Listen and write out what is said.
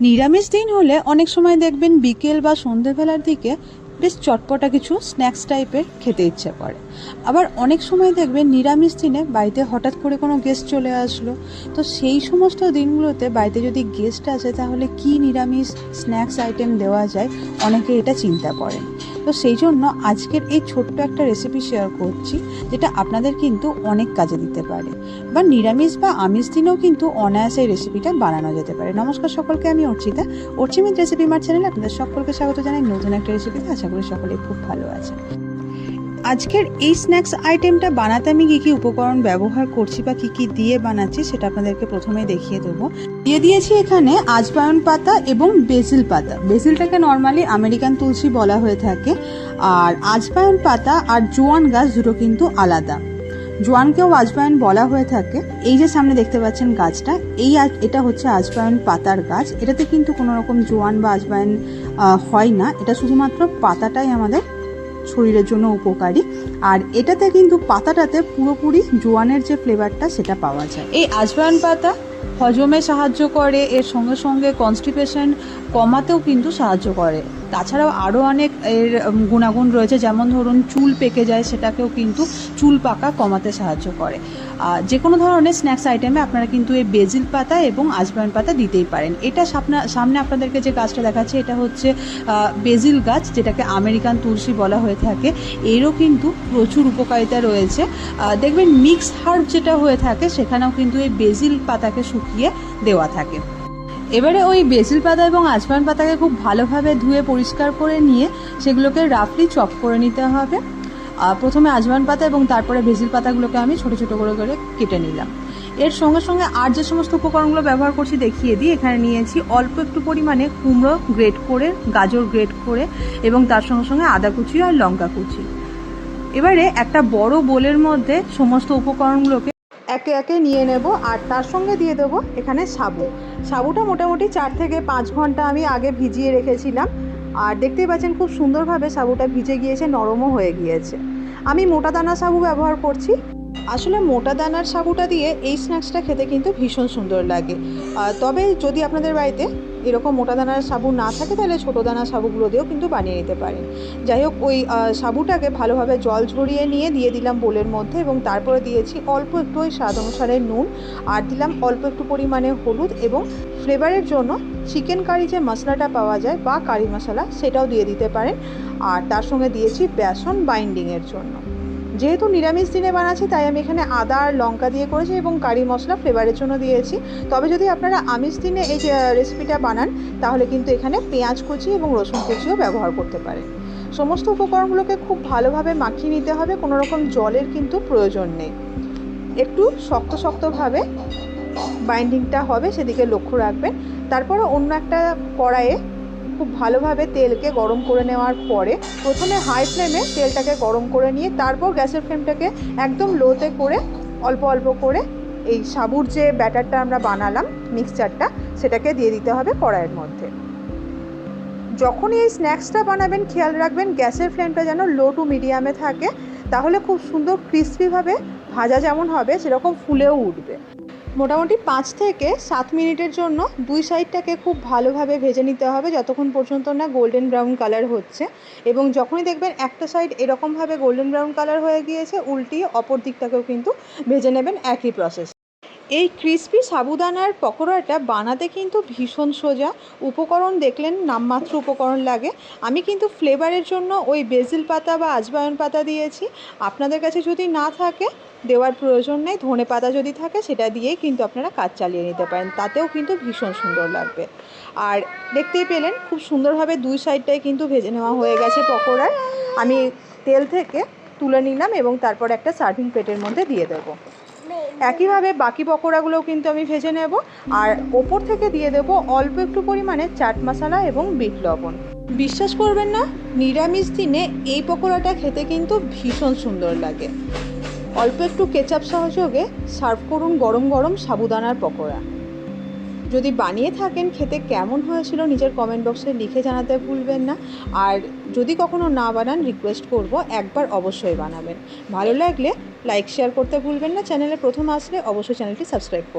নিরামিষ দিন হলে অনেক সময় দেখবেন বিকেল বা সন্ধেবেলার দিকে বেশ চটপটা কিছু স্ন্যাক্স টাইপের খেতে ইচ্ছে করে। আবার অনেক সময় দেখবেন নিরামিষ দিনে বাড়িতে হঠাৎ করে কোনো গেস্ট চলে আসলো। তো সেই সমস্ত দিনগুলোতে বাড়িতে যদি গেস্ট আসে তাহলে কি নিরামিষ স্ন্যাক্স আইটেম দেওয়া যায়? অনেকে এটা চিন্তা করেন। তো সেই জন্য আজকের এই ছোট্ট একটা রেসিপি শেয়ার করছি, যেটা আপনাদের কিন্তু অনেক কাজে দিতে পারে। বা নিরামিষ বা আমিষ দিনেও কিন্তু অনায়াসে এই রেসিপিটা বানানো যেতে পারে। নমস্কার সকলকে, আমি অর্চিতা। অর্চিমিত রেসিপি মার চ্যানেলে আপনাদের সকলকে স্বাগত জানাই। নতুন একটা রেসিপিতে আশা করি সকলে খুব ভালো আছে আজকের এই স্ন্যাক্স আইটেমটা বানাতে আমি কী কী উপকরণ ব্যবহার করছি বা কী কী দিয়ে বানাচ্ছি সেটা আপনাদেরকে প্রথমে দেখিয়ে দেবো। দিয়ে দিয়েছি এখানে আজবায়ন পাতা এবং বেসিল পাতা। বেসিলটাকে নর্মালি আমেরিকান তুলসী বলা হয়ে থাকে। আর আজবায়ন পাতা আর জোয়ান গাছ দুটো কিন্তু আলাদা। জোয়ানকেও আজবায়ন বলা হয়ে থাকে। এই যে সামনে দেখতে পাচ্ছেন গাছটা, এই এটা হচ্ছে আজবায়ন পাতার গাছ। এটাতে কিন্তু কোনো রকম জোয়ান বা আজবায়ন হয় না। এটা শুধুমাত্র পাতাটাই আমাদের শরীরের জন্য উপকারী। আর এটাতে কিন্তু পাতাটাতে পুরোপুরি জোয়ানের যে ফ্লেভারটা সেটা পাওয়া যায়। এই আজবান পাতা হজমে সাহায্য করে, এর সঙ্গে সঙ্গে কনস্টিপেশন কমাতেও কিন্তু সাহায্য করে। তাছাড়াও আরও অনেক এর গুণাগুণ রয়েছে, যেমন ধরুন চুল পেকে যায়, সেটাকেও কিন্তু চুল পাকা কমাতে সাহায্য করে। যে কোনো ধরনের স্ন্যাক্স আইটেমে আপনারা কিন্তু এই বেজিল পাতা এবং আজবাইন পাতা দিতেই পারেন। এটা সামনা আপনাদেরকে যে গাছটা দেখাচ্ছে, এটা হচ্ছে বেজিল গাছ, যেটাকে আমেরিকান তুলসী বলা হয়ে থাকে। এরও কিন্তু প্রচুর উপকারিতা রয়েছে। দেখবেন মিক্স হার্ব যেটা হয়ে থাকে, সেখানেও কিন্তু এই বেজিল পাতাকে শুকিয়ে দেওয়া থাকে। এবারে ওই বেসিল পাতা এবং আজবান পাতাকে খুব ভালোভাবে ধুয়ে পরিষ্কার করে নিয়ে সেগুলোকে রাফলি চপ করে নিতে হবে। প্রথমে আজবান পাতা এবং তারপরে ভেজিল পাতাগুলোকে আমি ছোট ছোট করে করে কেটে নিলাম। এর সঙ্গে সঙ্গে আর যে সমস্ত উপকরণগুলো ব্যবহার করছি দেখিয়ে দিই। এখানে নিয়েছি অল্প একটু পরিমাণে কুমড়ো গ্রেট করে, গাজর গ্রেট করে এবং তার সঙ্গে সঙ্গে আদা কুচি আর লঙ্কা কুচি। এবারে একটা বড় বোলের মধ্যে সমস্ত উপকরণগুলোকে একে একে নিয়ে নেব আর তার সঙ্গে দিয়ে দেবো এখানে সাবু। সাবুটা মোটামুটি চার থেকে পাঁচ ঘণ্টা আমি আগে ভিজিয়ে রেখেছিলাম। আর দেখতেই পাচ্ছেন খুব সুন্দরভাবে সাবুটা ভিজে গিয়েছে, নরমও হয়ে গিয়েছে। আমি মোটা দানা সাবু ব্যবহার করছি। আসলে মোটা দানার সাবুটা দিয়ে এই স্ন্যাক্সটা খেতে কিন্তু ভীষণ সুন্দর লাগে। তবে যদি আপনাদের বাড়িতে এরকম মোটা দানার সাবু না থাকে, তাহলে ছোটো দানা সাবুগুলো দিয়েও কিন্তু বানিয়ে নিতে পারেন। যাই হোক, ওই সাবুটাকে ভালোভাবে জল ঝরিয়ে নিয়ে দিয়ে দিলাম বোলের মধ্যে এবং তারপরে দিয়েছি অল্প একটু ওই স্বাদ অনুসারে নুন আর দিলাম অল্প একটু পরিমাণে হলুদ এবং ফ্লেভারের জন্য চিকেন কারি যে মশলাটা পাওয়া যায় বা কারি মশলা সেটাও দিয়ে দিতে পারেন। আর তার সঙ্গে দিয়েছি বেসন বাইন্ডিংয়ের জন্য। যেহেতু নিরামিষ দিনে বানাচ্ছি, তাই আমি এখানে আদা আর লঙ্কা দিয়ে করেছি এবং কারি মশলা ফ্লেভারের জন্য দিয়েছি। তবে যদি আপনারা আমিষ দিনে এই রেসিপিটা বানান, তাহলে কিন্তু এখানে পেঁয়াজ কুচি এবং রসুন কুচিও ব্যবহার করতে পারেন। সমস্ত উপকরণগুলোকে খুব ভালোভাবে মাখিয়ে নিতে হবে, কোনো রকম জলের কিন্তু প্রয়োজন নেই। একটু শক্ত শক্তভাবে বাইন্ডিংটা হবে, সেদিকে লক্ষ্য রাখবেন। তারপরে অন্য একটা কড়াইয়ে খুব ভালোভাবে তেলকে গরম করে নেওয়ার পরে প্রথমে হাই ফ্লেমে তেলটাকে গরম করে নিয়ে তারপর গ্যাসের ফ্লেমটাকে একদম লোতে করে অল্প অল্প করে এই সাবুর যে ব্যাটারটা আমরা বানালাম মিক্সচারটা সেটাকে দিয়ে দিতে হবে কড়াইয়ের মধ্যে। যখনই এই স্ন্যাক্সটা বানাবেন, খেয়াল রাখবেন গ্যাসের ফ্লেমটা যেন লো টু মিডিয়ামে থাকে, তাহলে খুব সুন্দর ক্রিস্পিভাবে ভাজা যেমন হবে, সেরকম ফুলেও উঠবে। মোটামুটি পাঁচ থেকে সাত মিনিটের জন্য দুই সাইডটাকে খুব ভালোভাবে ভেজে নিতে হবে যতক্ষণ পর্যন্ত না গোল্ডেন ব্রাউন কালার হচ্ছে। এবং যখনই দেখবেন একটা সাইড এরকমভাবে গোল্ডেন ব্রাউন কালার হয়ে গিয়েছে উল্টিয়ে অপর দিকটাকেও কিন্তু ভেজে নেবেন একই প্রসেস এই ক্রিস্পি সাবুদানার পকোড়াটা বানাতে কিন্তু ভীষণ সোজা। উপকরণ দেখলেন নামমাত্র উপকরণ লাগে। আমি কিন্তু ফ্লেভারের জন্য ওই বেজিল পাতা বা আজবায়ন পাতা দিয়েছি। আপনাদের কাছে যদি না থাকে, দেওয়ার প্রয়োজন নেই। ধনে পাতা যদি থাকে, সেটা দিয়েই কিন্তু আপনারা কাজ চালিয়ে নিতে পারেন। তাতেও কিন্তু ভীষণ সুন্দর লাগবে। আর দেখতেই পেলেন, খুব সুন্দরভাবে দুই সাইডটাই কিন্তু ভেজে নেওয়া হয়ে গেছে পকোড়ার। আমি তেল থেকে তুলে নিলাম এবং তারপর একটা সার্ভিং প্লেটের মধ্যে দিয়ে দেবো। একইভাবে বাকি পকোড়াগুলোও কিন্তু আমি ভেজে নেব। আর ওপর থেকে দিয়ে দেব অল্প একটু পরিমাণে চাট মশলা এবং বিট লবণ। বিশ্বাস করবেন না, নিরামিষ দিনে এই পকোড়াটা খেতে কিন্তু ভীষণ সুন্দর লাগে। অল্প একটু কেচাপ সহযোগে সার্ভ করুন গরম গরম সাবুদানার পকোড়া। যদি বানিয়ে থাকেন, খেতে কেমন হয়েছিল নিজের কমেন্ট বক্সে লিখে জানাতে ভুলবেন না। আর যদি কখনো না বানান রিকোয়েস্ট করব, একবার অবশ্যই বানাবেন। ভালো লাগলে লাইক শেয়ার করতে ভুলবেন না। চ্যানেলে প্রথম আসলে অবশ্যই চ্যানেলটি সাবস্ক্রাইব করুন।